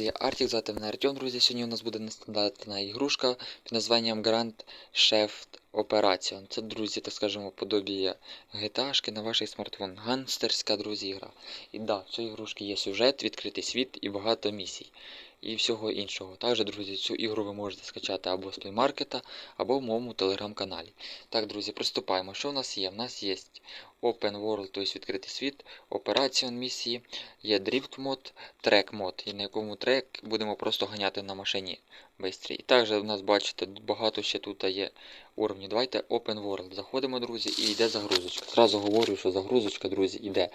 Я Артік, звати мене Артем, друзі. Сьогодні у нас буде нестандартна ігрушка під названням Grand Chef Operation. Це, друзі, так скажемо, подобіє GTA на ваш смартфон. Гангстерська, друзі, ігра. І да, в цій ігрушці є сюжет, відкритий світ і багато місій. І всього іншого. Також, друзі, цю ігру ви можете скачати або з плеймаркета, або в моєму телеграм-каналі. Так, друзі, приступаємо. Що в нас є? У нас є Open World, тобто відкритий світ, Operation місії, є Drift мод, трек мод, і на якому трек будемо просто ганяти на машині швидше. І також у нас, бачите, багато ще тут є уровнів. Давайте Open World. Заходимо, друзі, і йде загрузочка. Зразу говорю, що загрузочка, друзі, йде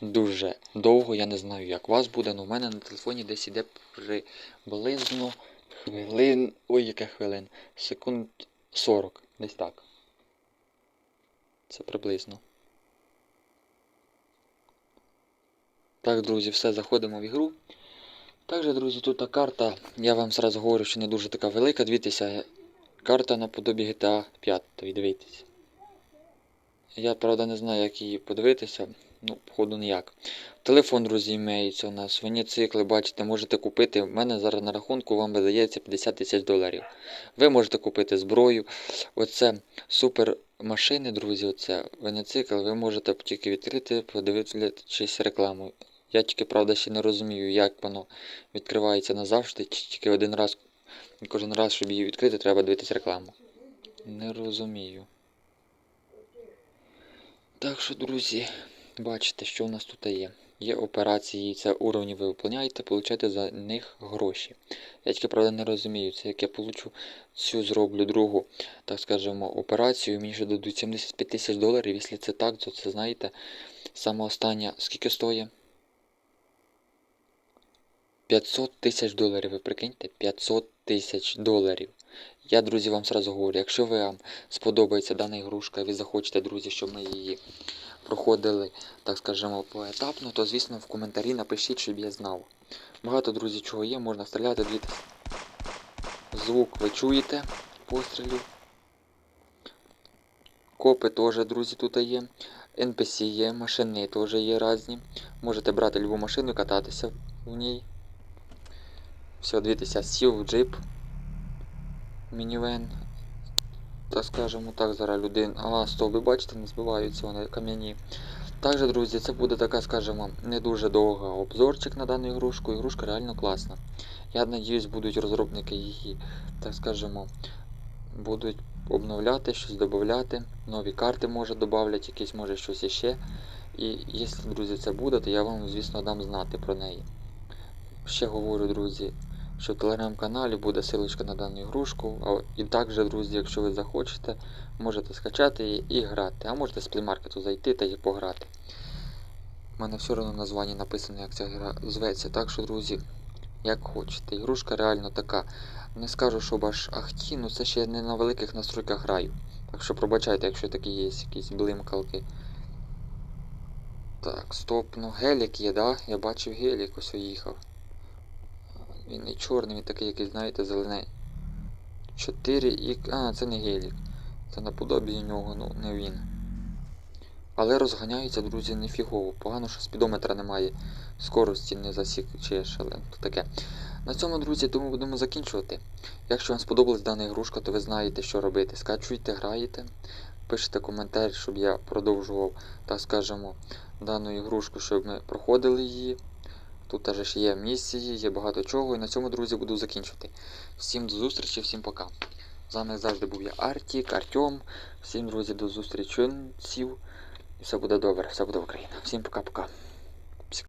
дуже довго. Я не знаю, як у вас буде, але у мене на телефоні десь іде приблизно хвилин. Ой, яке хвилин. Секунд 40. Десь так. Це приблизно. Так, друзі, все, заходимо в ігру. Також, друзі, тут та карта, я вам зразу говорю, що не дуже така велика. Дивіться, карта наподобі GTA 5, дивіться. Я, правда, не знаю, як її подивитися. Ну, походу ніяк. Телефон, друзі, імеється у нас. Свині цикли, бачите, можете купити. У мене зараз на рахунку вам видається 50 тисяч доларів. Ви можете купити зброю. Оце супер машини, друзі. Оце веніцикл. Ви можете тільки відкрити, подивитися рекламу. Я тільки, правда, ще не розумію, як воно відкривається назавжди. Тільки один раз, кожен раз, щоб її відкрити, треба дивитися рекламу. Не розумію. Так що, друзі, бачите, що в нас тут є. Є операції, це уровні ви виповняєте, получаєте за них гроші. Я тільки, правда, не розумію, це як я получу цю зроблю другу, так скажемо, операцію, мені ще дадуть 75 тисяч доларів. Якщо це так, то це знаєте, саме остання, скільки стоїть? 500 тисяч доларів, ви прикиньте, 500 тисяч доларів. Я, друзі, вам сразу говорю, якщо вам сподобається дана ігрушка, і ви захочете, друзі, щоб ми її проходили, так скажемо, поетапно, то, звісно, в коментарі напишіть, щоб я знав. Багато, друзі, чого є, можна стріляти, дивіться. Звук ви чуєте пострілів. Копи теж, друзі, тут є. NPC є, машини теж є різні. Можете брати любу машину і кататися в ній. Все, дивіться, сів джип. Мінівен. Так скажемо так, зараз людина. А, стоп, ви бачите, не збиваються вони кам'яні. Також, друзі, це буде така, скажімо, не дуже довга обзорчик на дану ігрушку. Ігрушка реально класна. Я надіюсь, будуть розробники її, так скажемо, будуть обновляти, щось додати. Нові карти може додавлять, якісь може щось іще. І якщо, друзі, це буде, то я вам, звісно, дам знати про неї. Ще говорю, друзі що в телеграм-каналі буде силочка на дану ігрушку. І також, друзі, якщо ви захочете, можете скачати її і грати. А можете з плеймаркету зайти та її пограти. У мене все одно названня написано, як ця гра зветься. Так що, друзі, як хочете. Ігрушка реально така. Не скажу, що аж ахті, ну це ще не на великих настройках граю. Так що пробачайте, якщо такі є якісь блимкалки. Так, стоп, ну гелік є, да? Я бачив гелік, ось уїхав. Він не чорний, він такий якийсь, знаєте, зелений. 4 і... А, це не гелік. Це наподобі нього, ну, не він. Але розганяється, друзі, нефігово. Погано, що спідометра немає. Скорості не засікчеш, але то таке. На цьому, друзі, тому будемо закінчувати. Якщо вам сподобалась дана ігрушка, то ви знаєте, що робити. Скачуйте, граєте, пишете коментар, щоб я продовжував, так скажемо, дану ігрушку, щоб ми проходили її. Тут теж є місії, є багато чого. І на цьому, друзі, буду закінчувати. Всім до зустрічі, всім пока. З вами завжди був я Артік, Артем. Всім, друзі, до зустрічі. І все буде добре, все буде Україна. Всім пока-пока.